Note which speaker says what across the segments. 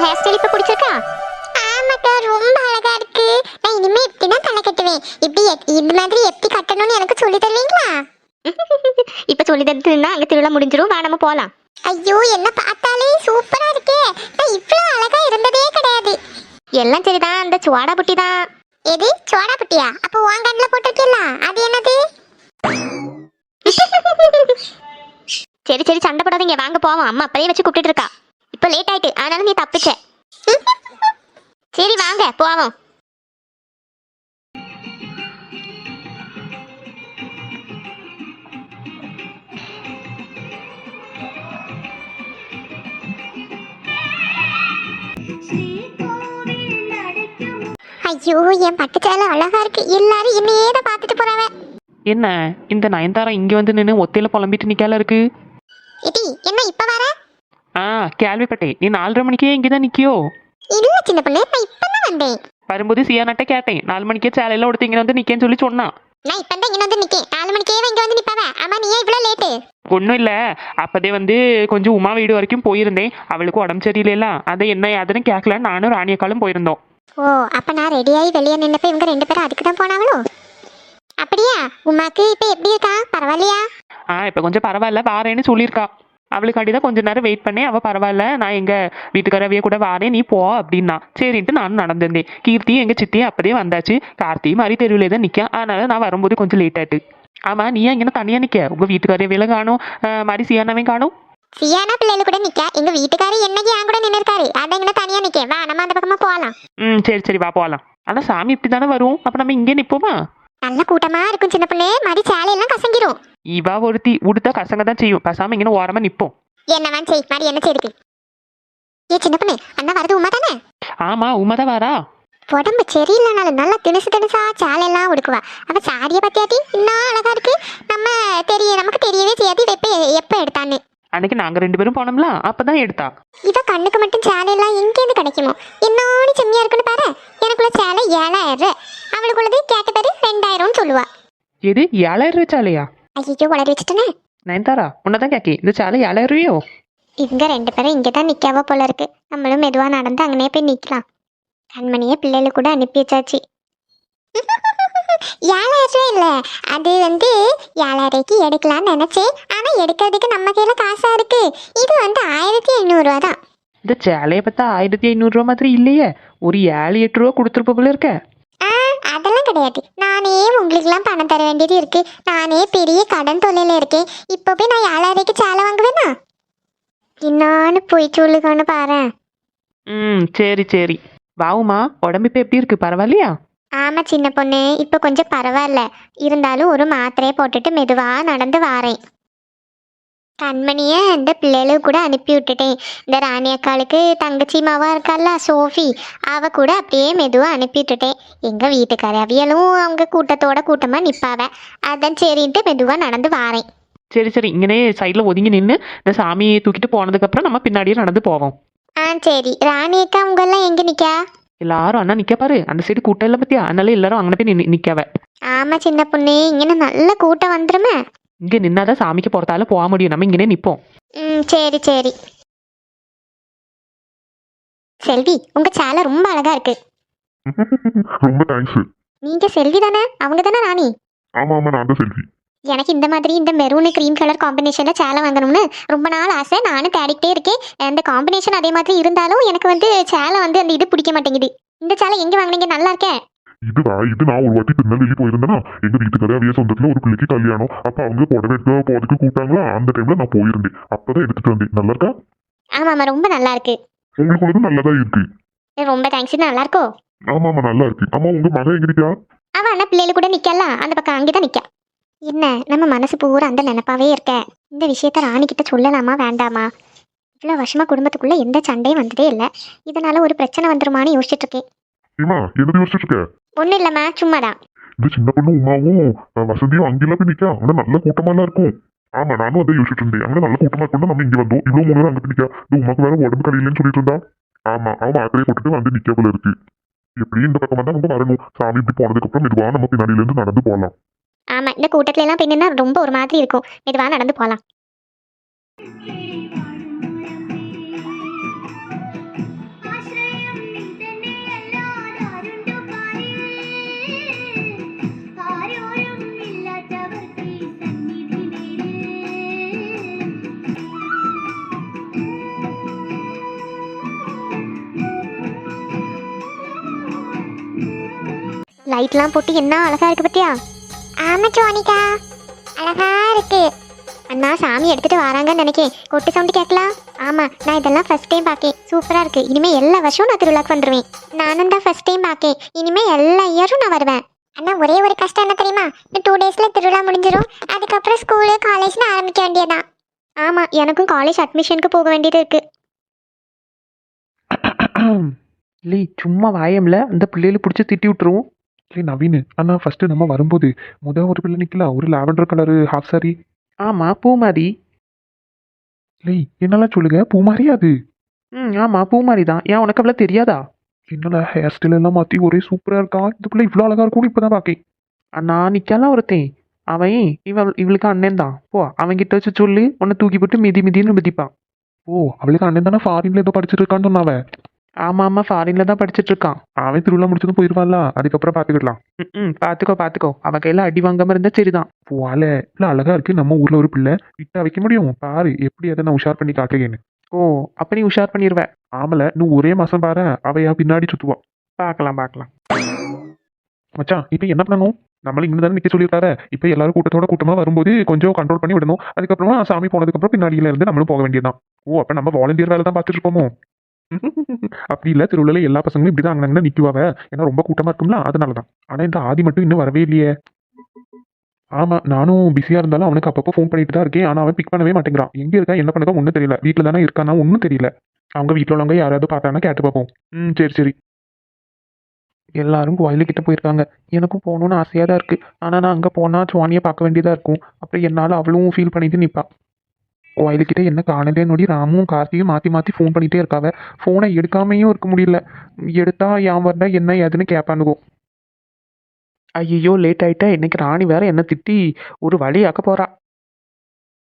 Speaker 1: உன் hair style இப்ப பிடிச்சிருக்கா? ஆமாக்கா ரொம்ப அழகா இருக்கு. நான் இனிமே இப்படிதான் தலை கட்டுவேன். இப்படி இது மாதிரி எப்படி கட்டணும்னு எனக்கு சொல்லி தருவீங்களா? இப்ப சொல்லி தருதுன்னா அங்க திருவிழா முடிஞ்சிரும். வா நம்ம போலாம். ஐயோ என்ன பார்த்தாலே சூப்பரா இருக்கே. நான் இவ்வளவு அழகா இருந்ததே கிடையாது. எல்லாம் சரிதான். அந்த சுவாடா புட்டி தான். எது? சுவாடா புட்டியா? அப்போ உன் கண்ணுல போட்டிருக்கல அது என்னது? சரி சரி சண்டை போடாதீங்க. வாங்க போவோம். அம்மா அப்பவே வச்சு கூப்பிட்டு இருக்கா. இப்போ லேட் ஆயிட்டு ஆனாலும் நீ தப்பிச்ச. சரி வாங்க போவோம். ஐயோ என் பட்டு சேலை அழகா இருக்கு. எல்லாரும் என்னையே தான் பார்த்துட்டு போறாவ.
Speaker 2: என்ன? இந்த நயன்தாரா இங்கே வந்து நின்று ஒத்தையில புலம்பிட்டு நிக்கால இருக்கு?
Speaker 1: இடி என்ன இப்ப வர?
Speaker 2: ஆ கேள்விப்பட்டேன். நீ நாலரை மணிக்கே இங்கே தான் நிற்கியோ
Speaker 1: இல்ல சின்ன பொண்ணு. நான் இப்பதான் வந்தேன்.
Speaker 2: வரும்போது சியானாட்ட கேட்டேன். நாலு மணிக்கே சேலையில உடுத்து இங்கே வந்து நிற்கேன்னு சொல்லி சொன்னான்
Speaker 1: நான் இப்ப தான் இங்க வந்து நிக்கேன். நாலு மணிக்கே இங்க வந்து நிப்பாவ? ஆமா நீ ஏன் இவ்வளவு லேட்டு
Speaker 2: ஒன்றும் இல்லை. அப்போதே வந்து கொஞ்சம் உமா வீடு வரைக்கும் போயிருந்தேன். அவளுக்கு உடம்பு சரியில்லைல அதை என்ன யாதுன்னு கேட்கல நானும் ராணியக்காலும் போயிருந்தோம்.
Speaker 1: ஓ அப்ப நான் ரெடியாகி வெளியே நின்னப்ப இவங்க ரெண்டு பேரும் அதுக்கு தான் போனாவளோ அப்படியா? உமாக்கு இப்ப எப்படி இருக்கா? பரவாயில்லையா?
Speaker 2: ஆ இப்போ கொஞ்சம் பரவாயில்ல. வாரேன்னு சொல்லியிருக்கா. அவளுக்காண்டி தான் கொஞ்ச நேரம் வெயிட் பண்ணேன். அவள் பரவாயில்ல நான் எங்கள் வீட்டுக்காரவிய கூட வாரேன் நீ போ அப்படின்னா. சரின்ட்டு நானும் நடந்திருந்தேன். கீர்த்தி எங்கள் சித்தி அப்பதே வந்தாச்சு. கார்த்தி மாதிரி தெருவிலே தான் நிற்க அதனால நான் வரும்போது கொஞ்சம் லேட் ஆமாம் நீ இங்கே தனியாக நிற்க உங்கள் வீட்டுக்காரவியில காணும். மாதிரி சியானாவே காணும்.
Speaker 1: சியானா பிள்ளைகள் கூட நிக்க. எங்க வீட்டுக்காரு என்னைக்கு என் கூட நின்னு இருக்காரு அதான் இங்க தனியா நிக்க வா நம்ம அந்த பக்கமா போகலாம்
Speaker 2: ம் சரி சரி வா போகலாம் ஆனால் சாமி இப்படி தானே வரும். அப்போ நம்ம இங்கே நிற்போமா
Speaker 1: நல்ல கூட்டமா இருக்கும் சின்ன பொண்ணு. மாதிரி சேலையெல்லாம் கசங்கிரும்.
Speaker 2: இவா ஒருத்தி உடுத்தா கசங்க தான் செய்யும் பேசாமல் இங்கே ஓரமாக நிற்போம்
Speaker 1: என்னவா செய். மாதிரி என்ன செய்யுது ஏ சின்ன பொண்ணு அண்ணா வருது உமா தானே?
Speaker 2: ஆமாம் உமா தான் வாரா.
Speaker 1: உடம்பு சரியில்லைனாலும் நல்லா திணுசு திணுசா சேலையெல்லாம் உடுக்குவா. அவ சாரியை பத்தியாட்டி இன்னும் அழகா இருக்கு. நம்ம தெரிய நமக்கு தெரியவே செய்யாது. இவ எப்ப எப்ப எடுத்தான்னு.
Speaker 2: அன்னைக்கு நாங்கள் ரெண்டு பேரும் போனோம்ல அப்போ தான் எடுத்தா.
Speaker 1: இவ கண்ணுக்கு மட்டும் சேலையெல்லாம் எங்கேருந்து கிடைக்குமோ? என்னோட செம்மியா இருக்குன்னு பாரு. எனக்குள்ள சேலை ஏழாயிரம். அவளுக்குள்ளது கேட்ட பேரு ரெண்டாயிரம்னு சொல்லுவா.
Speaker 2: எது ஏழாயிரம் ரூபாய் சாலையா?
Speaker 1: ஐயோ வளர வச்சுட்டேனே.
Speaker 2: நயன்தாரா உன்னை தான் கேட்கேன் இந்த சாலை ஏழாயிரம் ரூபாயோ
Speaker 1: இவங்க ரெண்டு பேரும் இங்கே தான் நிற்காவ போல இருக்கு. நம்மளும் மெதுவா நடந்து அங்கனே போய் நிற்கலாம் கண்மணியே பிள்ளைகளை கூட அனுப்பி வச்சாச்சு. ஏழாயிரம் இல்லை. அது வந்து ஏழாயிரூபாய்க்கு எடுக்கலாம்னு நினைச்சேன். ஆனா எடுக்கிறதுக்கு நம்ம கையில காசா இருக்கு. இது வந்து ஆயிரத்தி ஐநூறுரூவா தான்
Speaker 2: இந்த சேலையை பார்த்தா ஆயிரத்தி ஐநூறுரூவா மாதிரி இல்லையே. ஒரு ஏழு எட்டு ரூபா கொடுத்துருப்ப போல இருக்க.
Speaker 1: அதெல்லாம் கிடையாது. நானே உங்களுக்குலாம் பணம் தர வேண்டியது இருக்கு. நானே பெரிய கடன் தொழில இருக்கேன். இப்போ போய் நான் ஏழாயிரூபாய்க்கு சேலை வாங்குவேனா? என்னான்னு போய் சொல்லுகான்னு பாரு
Speaker 2: ம் சரி சரி. வாவுமா உடம்பு இப்போ எப்படி இருக்கு? பரவாயில்லையா?
Speaker 1: ஆமா சின்ன பொண்ணு. இப்போ கொஞ்சம் பரவாயில்ல. இருந்தாலும் ஒரு மாத்திரையை போட்டுட்டு மெதுவா நடந்து வாரேன். கண்மணிய இந்த பிள்ளைகளும் கூட அனுப்பி விட்டுட்டேன். இந்த ராணி அக்காளுக்கு தங்கச்சி மாவா இருக்கால்ல சோஃபி அவ கூட அப்படியே மெதுவா அனுப்பி விட்டுட்டேன். எங்க வீட்டுக்கார அவியலும் அவங்க கூட்டத்தோட கூட்டமா நிப்பாவ. அதான் சரின்ட்டு மெதுவா நடந்து வாரேன்.
Speaker 2: சரி சரி. இங்கனே சைடில் ஒதுங்கி நின்று இந்த சாமியை தூக்கிட்டு போனதுக்கப்புறம் நம்ம பின்னாடியே நடந்து போவோம்.
Speaker 1: ஆ சரி. ராணி அக்கா அவங்க எல்லாம் எங்க நிக்கா?
Speaker 2: எல்லாரும் அண்ணா நிற்க பாரு. அந்த சைடு கூட்டம் இல்லை பத்தியா? அதனால எல்லாரும் அங்கே போய் நிற்கவ
Speaker 1: ஆமா சின்ன பொண்ணு. இங்கே நல்ல கூட்டம் வந்துருமே.
Speaker 2: இங்கே நின்னாதான் சாமிக்கு போகிறதால போக முடியும். நம்ம இங்கனே நிற்போம்
Speaker 1: ம் சரி சரி. செல்வி உங்க சேலை ரொம்ப அழகா இருக்கு.
Speaker 3: ரொம்ப தேங்க்ஸ்
Speaker 1: நீங்க செல்வி தானே? அவங்க தானே ராணி?
Speaker 3: ஆமா ஆமா நான் தான் செல்வி.
Speaker 1: எனக்கு இந்த மாதிரி இந்த மெரூனு க்ரீம் கலர் காம்பினேஷன்ல சேலை வாங்கணும்னு ரொம்ப நாள் ஆசை. நானும் தேடிக்கிட்டே இருக்கேன். அந்த காம்பினேஷன் அதே மாதிரி இருந்தாலும் எனக்கு வந்து சேலை வந்து அந்த இது பிடிக்க மாட்டேங்குது. இந்த சேலை எங்க வாங்குனீங்க? நல்லா இருக்கே?
Speaker 3: இதுவா இது நான் ஒரு வாட்டி திருநெல்வேலி போயிருந்தேனா எங்க வீட்டுக்காரே அவைய சொந்தத்துல ஒரு பிள்ளைக்கு கல்யாணம். அப்ப அவங்க புடவை எடுக்க போறதுக்கு கூப்பிட்டாங்களா? அந்த டைம்ல நான் போயிருந்தேன். அப்பதான் எடுத்துட்டு வந்தேன். நல்லா இருக்கா?
Speaker 1: ஆமா ஆமா. ரொம்ப நல்லா இருக்கு.
Speaker 3: உங்களுக்கு உள்ளது நல்லதா இருக்கு.
Speaker 1: ரொம்ப தேங்க்ஸ் நல்லா இருக்கோ?
Speaker 3: ஆமா ஆமா. நல்லா இருக்கு. ஆமா உங்க மகன் எங்க இருக்கா
Speaker 1: அவ அண்ணா பிள்ளைகள் கூட நிக்கல? அந்த பக்கம் அங்கேதான் நிக்க. என்ன? நம்ம மனசு பூரா அந்த நினைப்பாவே இருக்க. இந்த விஷயத்த ராணி கிட்ட சொல்லலாமா? வேண்டாமா? இவ்வளோ வருஷமா குடும்பத்துக்குள்ள எந்த சண்டையும் வந்ததே இல்லை. இதனால ஒரு பிரச்சனை வந்துருமான்னு யோசிச்சுட்டு இருக்கேன். ஒன்றும் இல்லைம்மா சும்மாதான்.
Speaker 3: இந்த சின்ன பொண்ணு உமாவும் அஹ், வசந்தியும் அங்கெல்லாம் போய் நிக்கா. அங்க நல்ல கூட்டமா எல்லாம் இருக்கும். ஆமா நானும் அதை யோசிச்சுட்டு இருந்தேன். அங்க நல்ல கூட்டமா இருக்கும் நம்ம இங்க வந்தோம். இவ்வளவு மூணு பேர் அங்க போய் நிக்கா. இந்த உமாக்கு வேற உடம்பு கடையிலன்னு சொல்லிட்டு இருந்தா. ஆமா அவன் மாத்திரையை போட்டுட்டு வந்து நிக்க போல இருக்கு. எப்படி இந்த பக்கம் வந்தா நம்ம வரணும். சாமி இப்படி போனதுக்கு அப்புறம் மெதுவா நம்ம பின்னாடியில இருந்து நடந்து போகலாம்
Speaker 1: ஆமா இந்த கூட்டத்துல எல்லாம் பின்னா ரொம்ப ஒரு மாதிரி இருக்கும். மெதுவா நடந்து போலாம். லைட்லாம் போட்டு என்ன அழகா இருக்கு பத்தியா? ஆமா சோனிகா. அழகா இருக்கு. அண்ணா சாமி எடுத்துட்டு வராங்கன்னு நினைக்கேன். கொட்டு சவுண்டு கேட்கலாம்? ஆமா நான் இதெல்லாம் ஃபர்ஸ்ட் டைம் பார்க்கேன். சூப்பரா இருக்கு. இனிமே எல்லா வருஷமும் நான் திருவிழாக்கு வந்துருவேன். நானும் தான் ஃபர்ஸ்ட் டைம் பார்க்கேன். இனிமே எல்லா இயரும் நான் வருவேன். அண்ணா ஒரே ஒரு கஷ்டம் என்ன தெரியுமா? இந்த டூ டேஸ்ல திருவிழா முடிஞ்சிடும் அதுக்கப்புறம் ஸ்கூலு காலேஜ்னு ஆரம்பிக்க வேண்டியதான் ஆமா எனக்கும் காலேஜ் அட்மிஷனுக்கு போக வேண்டியது இருக்கு.
Speaker 2: இல்லை சும்மா வாயம்ல. அந்த பிள்ளைகளை பிடிச்சி திட்டி விட்டுருவோம்.
Speaker 3: இல்லை நவீன். அண்ணா ஃபர்ஸ்ட் நம்ம வரும்போது முத ஒரு பிள்ளை நிக்கலாம் ஒரு லாவெண்டர் கலரு ஹாஃப் சாரி
Speaker 2: ஆமாம் பூமாரி.
Speaker 3: இல்லை என்னெல்லாம் சொல்லுங்க? பூ மாதிரியா அது?
Speaker 2: ம் ஆமாம் பூமாரி தான். ஏன் உனக்கு அவ்வளோ தெரியாதா?
Speaker 3: என்னடா ஹேர் ஸ்டைல் எல்லாம் மாற்றி ஒரே சூப்பராக இருக்கா? இந்த பிள்ளை இவ்வளோ அழகா இருக்கும்னு இப்போ தான் பார்க்கேன்
Speaker 2: நான் நிற்கலாம் ஒருத்தன். அவன் இவள் இவளுக்கு அண்ணன் தான். போ அவன்கிட்ட வச்சு சொல்லி. உன்னை தூக்கி போட்டு மிதி மிதின்னு மிதிப்பான்.
Speaker 3: ஓ அவளுக்கு அண்ணன் தானே ஃபாரின்ல ஏதோ படிச்சிட்டு இருக்கான்னு சொன்னாவ?
Speaker 2: ஆமாம் ஆமாம் ஃபாரினில் தான் படிச்சிட்டு இருக்கான்
Speaker 3: அவன் திருவிழா முடிச்சதும் போயிடுவான்ல அதுக்கப்புறம் பார்த்துக்கிடலாம்
Speaker 2: ம், ம் பார்த்துக்கோ பார்த்துக்கோ அவன் கையில் அடி வாங்காம இருந்தால் சரிதான்.
Speaker 3: போவால இல்லை அழகா இருக்கு நம்ம ஊர்ல ஒரு பிள்ளை. விட்டா வைக்க முடியும்? பாரு எப்படி அதை நான் உஷார் பண்ணி காட்டுறேன்னு.
Speaker 2: ஓ அப்போ நீ உஷார் பண்ணிடுவ
Speaker 3: ஆமல இன்னும் ஒரே மாசம் பாரு அவையா பின்னாடி சுத்துவா.
Speaker 2: பார்க்கலாம் பார்க்கலாம்
Speaker 3: மச்சான் இப்போ என்ன பண்ணணும்? நம்மள இங்க தானே நிக்க சொல்லியிருக்காரு. இப்போ எல்லாரும் கூட்டத்தோட கூட்டமா வரும்போது கொஞ்சம் கண்ட்ரோல் பண்ணி விடணும். அதுக்கப்புறமா சாமி போனதுக்கப்புறம் பின்னாடியில இருந்து நம்மளும் போக வேண்டியதுதான். ஓ அப்ப நம்ம வாலண்டியர் வேலை தான் பார்த்துட்டு இருப்போமோ? அப்படி இல்ல திருவிழால எல்லா பசங்களும் இப்படிதான் அங்கே நிக்குவாவ ஏன்னா ரொம்ப கூட்டமா இருக்கும்ல அதனால தான் ஆனா இந்த ஆதி மட்டும் இன்னும் வரவே இல்லையே. ஆமா நானும் பிஸியா இருந்தாலும் அவனுக்கு அப்பப்போ ஃபோன் பண்ணிட்டு தான் இருக்கேன். ஆனா அவன் பிக் பண்ணவே மாட்டேங்கிறான். எங்க இருக்கா என்ன பண்ணுறா ஒன்றும் தெரியல. வீட்டில் தானே இருக்கானா ஒன்றும் தெரியல. அவங்க வீட்டில் உள்ளவங்க யாராவது பார்த்தாங்கன்னா கேட்டு பார்ப்போம். ம் சரி சரி.
Speaker 2: எல்லாரும் கோயிலுக்கிட்ட போயிருக்காங்க. எனக்கும் போகணும்னு ஆசையாக தான் இருக்குது ஆனால் நான் அங்கே போனால் சுவானியை பார்க்க வேண்டியதாக இருக்கும். அப்புறம் என்னால் அவளும் ஃபீல் பண்ணிட்டு நிற்பா கோயிலுக்கிட்ட என்ன காணலே நொடி ராமும் கார்த்தியும் மாற்றி மாற்றி ஃபோன் பண்ணிகிட்டே இருக்காவ. ஃபோனை எடுக்காமையும் இருக்க முடியல. எடுத்தா ஏன் வரல என்ன ஏதுன்னு கேட்பானுகோ ஐயோ லேட் ஆயிட்டா. இன்னைக்கு ராணி வேற என்ன திட்டி ஒரு வழி ஆக்க போறா.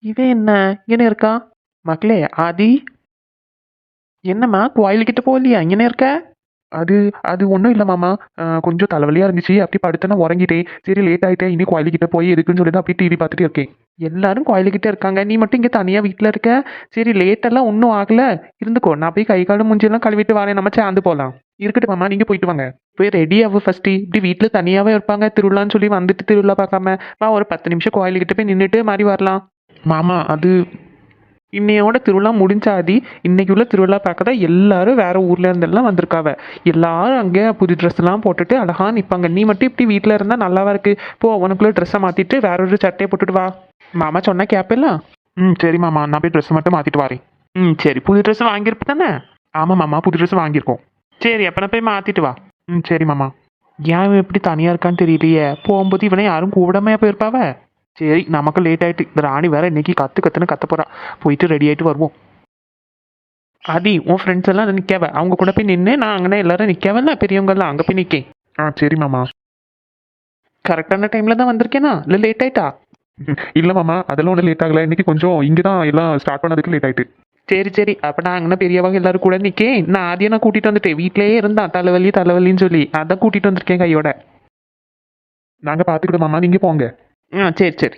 Speaker 2: இவன் என்ன? இங்கே இருக்கா? மக்களே ஆதி? என்னம்மா கோயிலுக்கிட்ட போகலையா? இங்கே இருக்க? அது அது ஒன்றும் இல்லை மாமா. கொஞ்சம் தலைவலியாக இருந்துச்சு. அப்படி படுத்தேன்னா உறங்கிட்டேன் சரி லேட் ஆகிட்டேன் இனி கோயிலுக்கிட்ட போய் எதுக்குன்னு சொல்லி தான் அப்படியே டிவி பார்த்துட்டு இருக்கேன். எல்லாரும் கோயிலுக்கிட்ட இருக்காங்க. நீ மட்டும் இங்கே தனியாக வீட்டில் இருக்க. சரி லேட்டெல்லாம் ஒன்றும் ஆகலை. இருந்துக்கோ. நான் போய் கை காடு மூஞ்சியெல்லாம் கழுவிட்டு வரேன். நம்ம சேர்ந்து போகலாம் இருக்கட்டும் மாமா நீங்கள் போயிட்டு வாங்க. போய் ரெடி ஆகும் ஃபஸ்ட்டு இப்படி வீட்டில் தனியாகவே இருப்பாங்க. திருவிழான்னு சொல்லி வந்துட்டு திருவிழா பார்க்காம. வா ஒரு பத்து நிமிஷம் கோயிலுக்கிட்ட போய் நின்றுட்டு மாதிரி வரலாம். மாமா அது இன்னையோட திருவிழா முடிஞ்சாதி இன்னைக்கு உள்ள திருவிழா பார்க்க தான் எல்லாரும் வேற ஊர்ல இருந்தெல்லாம் வந்திருக்காவ. எல்லாரும் அங்கே புது ட்ரெஸ் எல்லாம் போட்டுட்டு அழகா நிற்பாங்க நீ மட்டும் இப்படி வீட்டில் இருந்தா நல்லாவா இருக்கு? போ உனக்குள்ள ட்ரெஸ்ஸை மாத்திட்டு வேற ஒரு சட்டையை போட்டுட்டு வா. மாமா சொன்னா கேப்பில்ல ம் சரி மாமா நான் போய் ட்ரெஸ் மட்டும் மாத்திட்டு வரேன். ம் சரி புது ட்ரெஸ் வாங்கியிருப்ப தானே? ஆமா மாமா புது ட்ரெஸ் வாங்கியிருக்கோம். சரி அப்ப நான் போய் மாத்திட்டு வா. ம் சரி மாமா. ஏன் இவன் இப்படி தனியா இருக்கான்னு தெரியலையே. போகும்போது இவனை யாரும் கூடமையா போயிருப்பாவ? சரி நமக்கு லேட் ஆயிட்டு. இந்த ராணி வேற இன்னைக்கு கத்து கத்துன்னு கத்த போறா. போயிட்டு ரெடி ஆயிட்டு வருவோம். அதி உன் ஃப்ரெண்ட்ஸ் எல்லாம் நிற்காவ அவங்க கூட போய் நின்று நான் அங்கே எல்லாரும் நிற்காவல்ல பெரியவங்க எல்லாம் அங்கே போய் நிற்கேன்
Speaker 3: ஆ சரி மாமா.
Speaker 2: கரெக்டான டைம்ல தான் வந்திருக்கேனா? இல்லை லேட் ஆயிட்டா?
Speaker 3: இல்ல மாமா. அதெல்லாம் ஒன்றும் லேட் ஆகல. இன்னைக்கு கொஞ்சம் இங்கே தான் எல்லாம் ஸ்டார்ட் பண்ணதுக்கு லேட் ஆயிட்டு.
Speaker 2: சரி சரி. அப்போ நான் அங்கே பெரியவங்க எல்லாரும் கூட நிற்கேன் நான் ஆதியை நான் கூட்டிட்டு வந்துட்டேன். வீட்டிலேயே இருந்தான். தலைவலி தலைவலின்னு சொல்லி. அதான் கூட்டிட்டு வந்திருக்கேன் கையோட.
Speaker 3: நாங்க பாத்துக்கிட்டோம் மாமா. நீங்க போங்க.
Speaker 2: ஆ சரி சரி.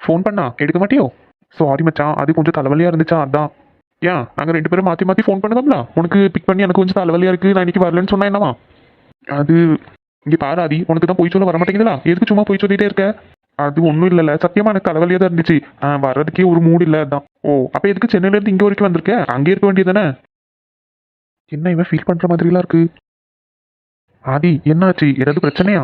Speaker 3: ஃபோன் பண்ணா? எடுக்க மாட்டியோ? சாரி மச்சான் அது கொஞ்சம் தலைவலியாக இருந்துச்சா அதான். ஏன்? நாங்கள் ரெண்டு பேரும் மாற்றி மாற்றி ஃபோன் பண்ணதோம்ல உனக்கு பிக் பண்ணி எனக்கு கொஞ்சம் தலைவலியாக இருக்குது நான் இன்னைக்கு வரலன்னு சொன்னா என்னவா? அது இங்கே பாரு ஆதி உனக்கு தான் போய் சொல்ல வர மாட்டேங்குதுல எதுக்கு சும்மா போய் சொல்லிட்டே இருக்க? அது ஒன்றும் இல்லைல்ல சத்தியமாக எனக்கு தலைவலியாக தான் இருந்துச்சு. ஆ, வர்றதுக்கே ஒரு மூடு இல்லை அதான். ஓ அப்போ எதுக்கு சென்னையிலேருந்து இங்கே வரைக்கும் வந்திருக்க? அங்கே இருக்க வேண்டியதானே என்ன இவன் ஃபீல் பண்ணுற மாதிரிலாம் இருக்கு? ஆதி என்னாச்சு? ஏதாவது பிரச்சனையா?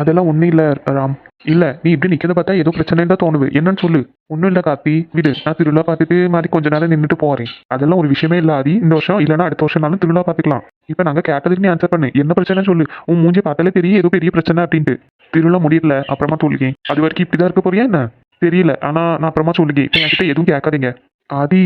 Speaker 3: அதெல்லாம் ஒன்றும் இல்லை ராம். இல்லை நீ இப்படி நிற்கிறத பார்த்தா ஏதோ பிரச்சனை தான் தோணுது. என்னன்னு சொல்லு. ஒன்றும் இல்லை கார்த்தி. விடு. நான் திருவிழா பார்த்துட்டு மாதிரி கொஞ்ச நேரம் நின்றுட்டு போகிறேன் அதெல்லாம் ஒரு விஷயமே இல்லை ஆதி. இந்த வருஷம் இல்லைனா அடுத்த வருஷம்னாலும் திருவிழா பார்த்துக்கலாம். இப்போ நாங்கள் கேட்டதுக்கு நீ ஆன்சர் பண்ணு. என்ன பிரச்சனை சொல்லு. உன் மூஞ்சி பார்த்தாலே தெரியும் ஏதோ பெரிய பிரச்சனை அப்படின்ட்டு. திருவிழா முடியல அப்புறமா சொல்லுகேன் அது வரைக்கும் இப்படி தான் இருக்க போறியா என்ன? தெரியல. ஆனால் நான் அப்புறமா சொல்லுகேன் இப்போ என்கிட்ட எதுவும் கேட்காதீங்க. ஆதி.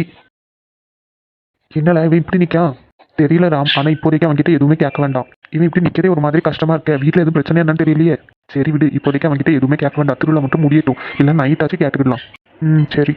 Speaker 3: என்னல இவன் இப்படி நிற்கான் தெரியல ராம். ஆனா இப்போதைக்கு அவன்கிட்ட எதுவுமே கேட்க வேண்டாம். இவன் இப்படி நிக்கிறதே ஒரு மாதிரி கஷ்டமா இருக்க. வீட்ல எதுவும் பிரச்சனை என்னன்னு தெரியலையே. சரி விடு இப்போதைக்கு அவன்கிட்ட எதுவுமே கேட்க வேண்டாம். திருவிழா மட்டும் முடியட்டும். இல்லை நைட்டாச்சும் கேட்டுக்கிடலாம். ம் சரி.